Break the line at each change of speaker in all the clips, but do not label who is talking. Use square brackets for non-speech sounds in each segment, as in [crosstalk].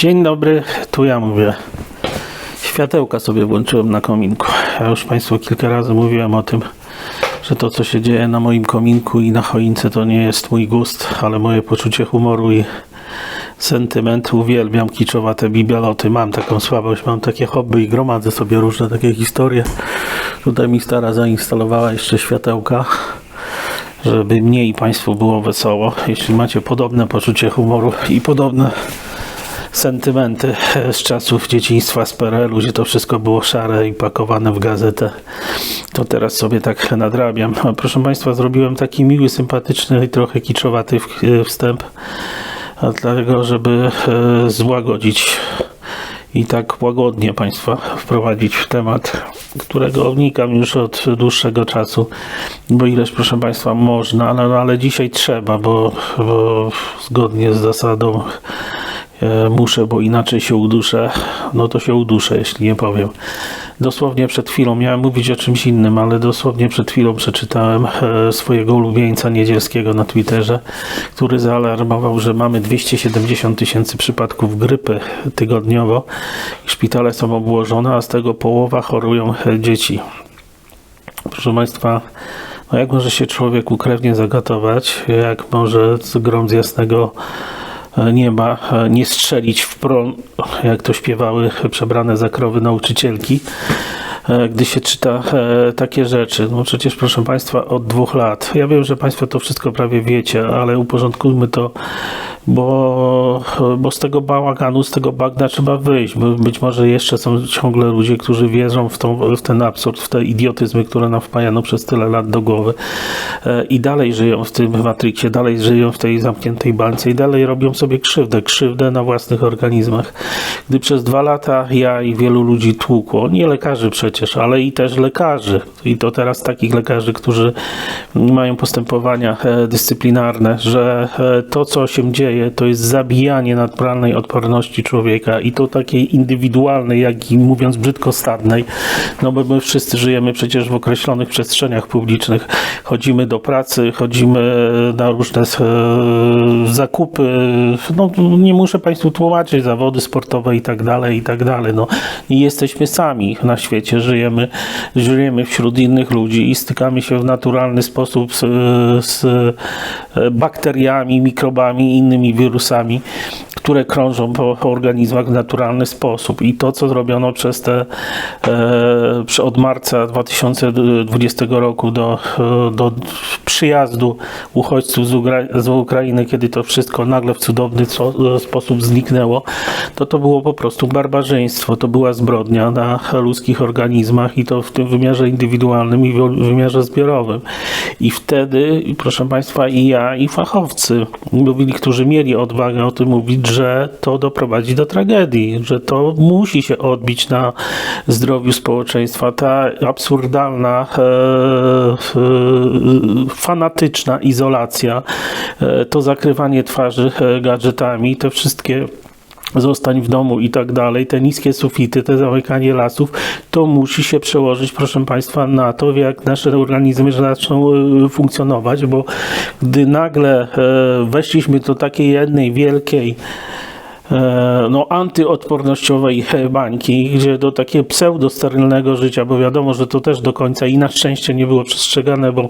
Dzień dobry, tu ja mówię. Światełka sobie włączyłem na kominku. Ja już Państwu kilka razy mówiłem o tym, że to co się dzieje na moim kominku i na choince to nie jest mój gust, ale moje poczucie humoru i sentyment. Uwielbiam kiczowate bibeloty. Mam taką słabość, mam takie hobby i gromadzę sobie różne takie historie. Tutaj mi stara zainstalowała jeszcze światełka żeby mnie i Państwu było wesoło. Jeśli macie podobne poczucie humoru i podobne sentymenty [laughs] z czasów dzieciństwa z PRL-u, gdzie to wszystko było szare i pakowane w gazetę, to teraz sobie tak nadrabiam. A proszę Państwa, zrobiłem taki miły, sympatyczny i trochę kiczowaty w- wstęp, dlatego, żeby e, złagodzić i tak łagodnie Państwa wprowadzić w temat, którego wnikam już od dłuższego czasu, bo ileż proszę Państwa można, ale, no, ale dzisiaj trzeba, bo, bo zgodnie z zasadą e, muszę, bo inaczej się uduszę, no to się uduszę, jeśli nie powiem. Dosłownie przed chwilą, miałem mówić o czymś innym, ale dosłownie przed chwilą przeczytałem e, swojego ulubieńca niedzielskiego na Twitterze, który zaalarmował, że mamy 270 tysięcy przypadków grypy tygodniowo. Szpitale są obłożone, a z tego połowa chorują e, dzieci. Proszę Państwa, no jak może się człowiek ukrewnie zagatować, jak może z grom z jasnego e, nieba e, nie strzelić w prom, jak to śpiewały przebrane za krowy nauczycielki, e, gdy się czyta e, takie rzeczy. No przecież proszę Państwa od dwóch lat. Ja wiem, że Państwo to wszystko prawie wiecie, ale uporządkujmy to, bo, bo z tego bałaganu, z tego bagna trzeba wyjść. Być może jeszcze są ciągle ludzie, którzy wierzą w, tą, w ten absurd, w te idiotyzmy, które nam wpajano przez tyle lat do głowy e, i dalej żyją w tym Matrixie, dalej żyją w tej zamkniętej bańce i dalej robią sobie krzywdę, krzywdę na własnych organizmach. Gdy przez dwa lata ja i wielu ludzi tłukło, nie lekarzy przecież, ale i też lekarzy, i to teraz takich lekarzy, którzy mają postępowania e, dyscyplinarne, że e, to, co się dzieje, to jest zabijanie naturalnej odporności człowieka i to takiej indywidualnej, jak i mówiąc brzydko stadnej, no bo my wszyscy żyjemy przecież w określonych przestrzeniach publicznych. Chodzimy do pracy, chodzimy na różne e, zakupy, no nie muszę Państwu tłumaczyć, zawody sportowe i tak dalej, i tak dalej. No, nie jesteśmy sami na świecie, żyjemy, żyjemy wśród innych ludzi i stykamy się w naturalny sposób z, z e, bakteriami, mikrobami innymi wirusami, które krążą po organizmach w naturalny sposób. I to, co zrobiono przez te e, od marca 2020 roku do, do przyjazdu uchodźców z, z Ukrainy, kiedy to wszystko nagle w cudowny sposób zniknęło, to to było po prostu barbarzyństwo. To była zbrodnia na ludzkich organizmach i to w tym wymiarze indywidualnym i w wymiarze zbiorowym. I wtedy, proszę Państwa, i ja, i fachowcy mówili, którzy mieli odwagę o tym mówić, że to doprowadzi do tragedii, że to musi się odbić na zdrowiu społeczeństwa. Ta absurdalna, e, e, fanatyczna izolacja, e, to zakrywanie twarzy gadżetami, te wszystkie zostań w domu i tak dalej, te niskie sufity, te zamykanie lasów, to musi się przełożyć, proszę Państwa, na to, jak nasze organizmy zaczną e, funkcjonować, bo gdy nagle e, weszliśmy do takiej jednej wielkiej no, antyodpornościowej e, bańki, gdzie do takiego pseudosterylnego życia, bo wiadomo, że to też do końca i na szczęście nie było przestrzegane, bo,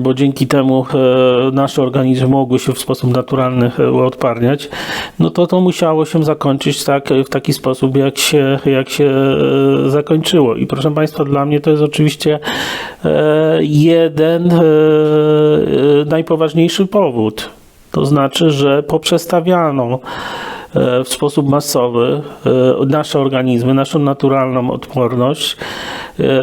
bo dzięki temu e, nasze organizmy mogły się w sposób naturalny e, odparniać, no to to musiało się zakończyć tak, w taki sposób, jak się, jak się e, zakończyło. I proszę Państwa, dla mnie to jest oczywiście e, jeden e, e, najpoważniejszy powód. To znaczy, że poprzestawiano e, w sposób masowy e, nasze organizmy, naszą naturalną odporność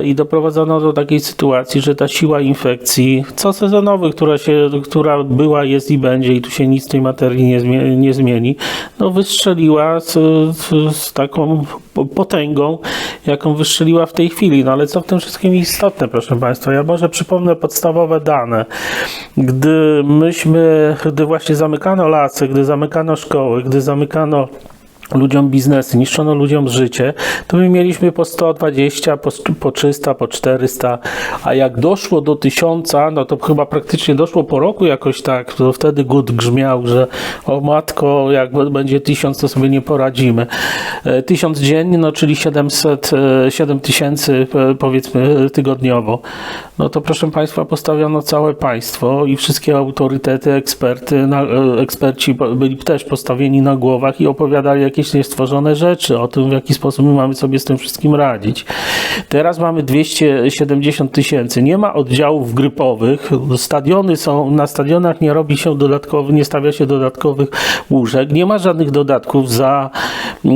i doprowadzono do takiej sytuacji, że ta siła infekcji, co sezonowy, która, się, która była, jest i będzie i tu się nic w tej materii nie, zmie- nie zmieni, no wystrzeliła z, z, z taką po- potęgą, jaką wystrzeliła w tej chwili. No ale co w tym wszystkim istotne, proszę Państwa? Ja może przypomnę podstawowe dane. Gdy myśmy, gdy właśnie zamykano lasy, gdy zamykano szkoły, gdy zamykano ludziom biznesy, niszczono ludziom życie, to my mieliśmy po 120, po, po 300, po 400, a jak doszło do 1000, no to chyba praktycznie doszło po roku jakoś tak, to wtedy głód grzmiał, że o matko, jak będzie 1000, to sobie nie poradzimy. E, 1000 dziennie, no czyli 700, e, 7000 e, powiedzmy tygodniowo. No to proszę Państwa, postawiono całe państwo i wszystkie autorytety, eksperty, na, e, eksperci byli też postawieni na głowach i opowiadali jakieś niestworzone rzeczy o tym, w jaki sposób my mamy sobie z tym wszystkim radzić. Teraz mamy 270 tysięcy. Nie ma oddziałów grypowych. Stadiony są, na stadionach nie robi się dodatkowych, nie stawia się dodatkowych łóżek. Nie ma żadnych dodatków za, e,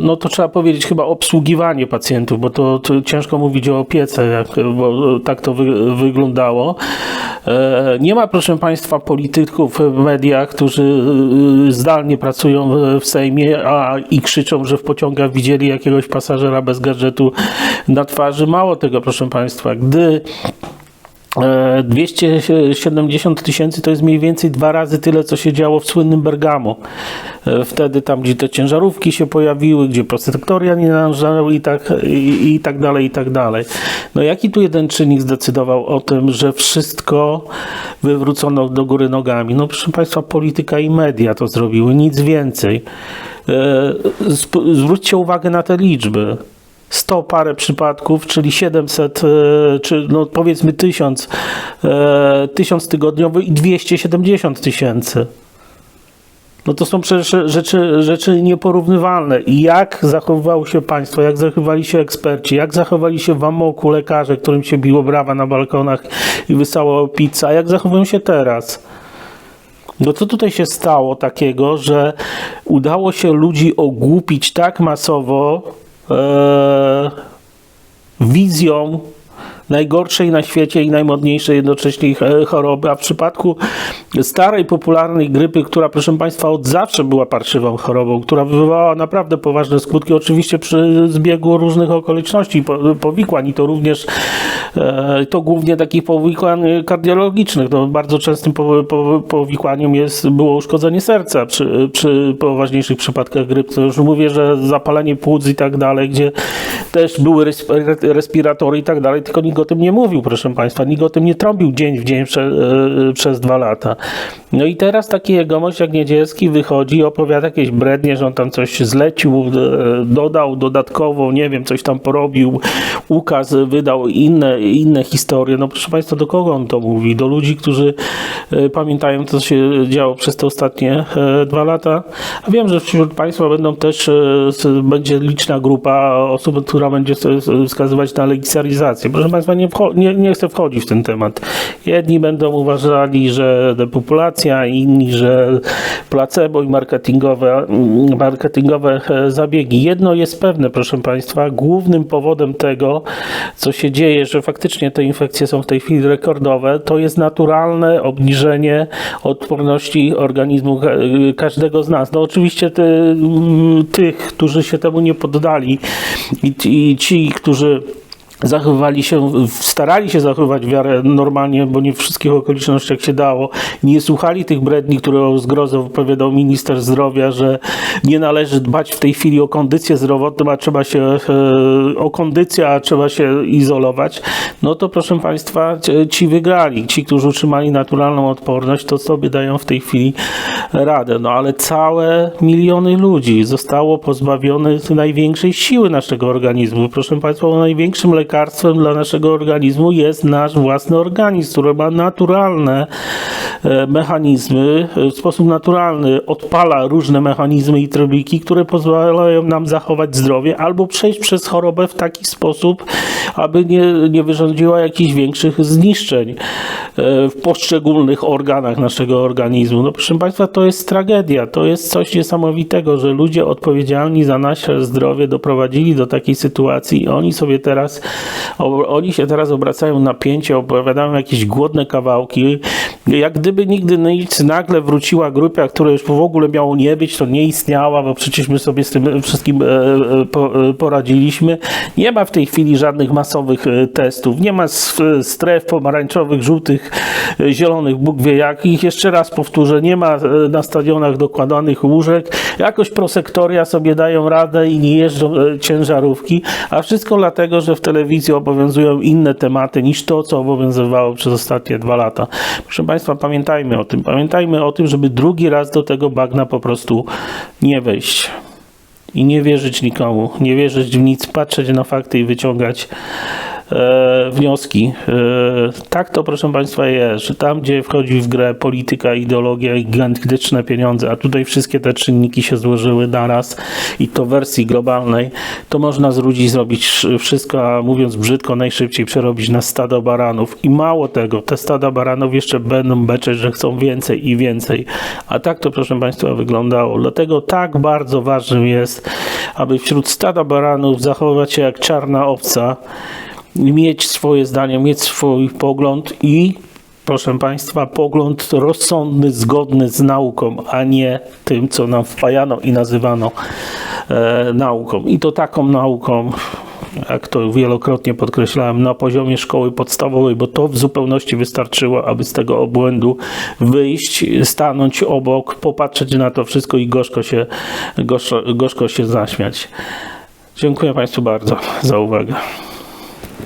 no to trzeba powiedzieć chyba obsługiwanie pacjentów, bo to, to ciężko mówić o opiece, jak, bo tak to wy, wyglądało. E, Nie ma, proszę Państwa, polityków w mediach, którzy e, zdalnie pracują w- Sejmie a, i krzyczą, że w pociągach widzieli jakiegoś pasażera bez gadżetu na twarzy. Mało tego, proszę Państwa, gdy e, 270 tysięcy to jest mniej więcej dwa razy tyle, co się działo w słynnym Bergamo. E, Wtedy tam, gdzie te ciężarówki się pojawiły, gdzie prosektoria nie należały i tak, i, i tak dalej, i tak dalej. No jaki tu jeden czynnik zdecydował o tym, że wszystko wywrócono do góry nogami? No proszę Państwa, polityka i media to zrobiły, nic więcej. E, Zwróćcie uwagę na te liczby. 100 parę przypadków, czyli 700, e, czy no powiedzmy 1000, e, 1000 tygodniowo i 270 tysięcy. No to są przecież rzeczy, rzeczy nieporównywalne. I jak zachowywało się państwo, jak zachowali się eksperci, jak zachowali się w amoku lekarze, którym się biło brawa na balkonach i wysało pizza, jak zachowują się teraz? No co tutaj się stało takiego, że udało się ludzi ogłupić tak masowo e, wizją najgorszej na świecie i najmodniejszej jednocześnie e, choroby, a w przypadku starej, popularnej grypy, która proszę Państwa od zawsze była parszywą chorobą, która wywołała naprawdę poważne skutki, oczywiście przy zbiegu różnych okoliczności, po- powikłań i to również to głównie takich powikłań kardiologicznych. No, bardzo częstym po, po, powikłaniem jest, było uszkodzenie serca przy, przy poważniejszych przypadkach grypy. To już mówię, że zapalenie płuc i tak dalej, gdzie też były respi- respiratory i tak dalej, tylko nikt o tym nie mówił, proszę Państwa. Nikt o tym nie trąbił dzień w dzień prze, e, przez dwa lata. No i teraz taki jegomość jak Niedzielski wychodzi i opowiada jakieś brednie, że on tam coś zlecił, e, dodał dodatkowo, nie wiem, coś tam porobił, ukaz wydał, inne, inne historie. No proszę Państwa, do kogo on to mówi? Do ludzi, którzy e, pamiętają, co się działo przez te ostatnie e, dwa lata. A wiem, że wśród Państwa będą też, e, będzie liczna grupa osób, która będzie wskazywać na legislarizację. Proszę Państwa, nie, nie, nie chcę wchodzić w ten temat. Jedni będą uważali, że depopulacja, inni, że placebo i marketingowe, marketingowe zabiegi. Jedno jest pewne, proszę Państwa, głównym powodem tego, co się dzieje, że faktycznie te infekcje są w tej chwili rekordowe, to jest naturalne obniżenie odporności organizmu ka- każdego z nas. No oczywiście ty, mm, tych, którzy się temu nie poddali i, i ci, którzy zachowywali się, starali się zachowywać wiarę normalnie, bo nie w wszystkich okolicznościach się dało. Nie słuchali tych bredni, które o zgrozę wypowiadał minister zdrowia, że nie należy dbać w tej chwili o kondycję zdrowotną, a trzeba się e, o kondycję, a trzeba się izolować. No to proszę Państwa, ci- wygrali. Ci, którzy utrzymali naturalną odporność, to sobie dają w tej chwili radę. No ale całe miliony ludzi zostało pozbawionych największej siły naszego organizmu. Proszę Państwa, największym lekarstwem dla naszego organizmu jest nasz własny organizm, który ma naturalne e, mechanizmy, e, w sposób naturalny odpala różne mechanizmy i trybiki, które pozwalają nam zachować zdrowie albo przejść przez chorobę w taki sposób, aby nie, nie wyrządziła jakichś większych zniszczeń e, w poszczególnych organach naszego organizmu. No proszę Państwa, to jest tragedia, to jest coś niesamowitego, że ludzie odpowiedzialni za nasze zdrowie doprowadzili do takiej sytuacji i oni sobie teraz, oni się teraz obracają na pięcie, opowiadają jakieś głodne kawałki, jak gdyby nigdy nic, nagle wróciła grupa, która już w ogóle miało nie być, to nie istniała, bo przecież my sobie z tym wszystkim e, e, po, e, poradziliśmy. Nie ma w tej chwili żadnych masowych e, testów, nie ma stref pomarańczowych, żółtych, e, zielonych, Bóg wie jakich. Jeszcze raz powtórzę, nie ma e, na stadionach dokładanych łóżek, Jakoś prosektoria sobie dają radę i nie jeżdżą e, ciężarówki, a wszystko dlatego, że w telewizji obowiązują inne tematy niż to, co obowiązywało przez ostatnie dwa lata. Proszę Państwa, pamiętajmy o tym. Pamiętajmy o tym, żeby drugi raz do tego bagna po prostu nie wejść. I nie wierzyć nikomu, nie wierzyć w nic, patrzeć na fakty i wyciągać wnioski. E, tak to, proszę Państwa, jest, że tam, gdzie wchodzi w grę polityka, ideologia i gigantyczne pieniądze, a tutaj wszystkie te czynniki się złożyły naraz i to w wersji globalnej, to można z ludzi zrobić sz- wszystko, a mówiąc brzydko, najszybciej przerobić na stado baranów. I mało tego, te stada baranów jeszcze będą beczeć, że chcą więcej i więcej. A tak to, proszę Państwa, wyglądało. Dlatego tak bardzo ważnym jest, aby wśród stada baranów zachowywać się jak czarna owca, mieć swoje zdanie, mieć swój pogląd i proszę Państwa, pogląd rozsądny, zgodny z nauką, a nie tym, co nam wpajano i nazywano e, nauką. I to taką nauką, jak to wielokrotnie podkreślałem, na poziomie szkoły podstawowej, bo to w zupełności wystarczyło, aby z tego obłędu wyjść, stanąć obok, popatrzeć na to wszystko i gorzko się, gorzko, gorzko się zaśmiać. Dziękuję Państwu bardzo za uwagę.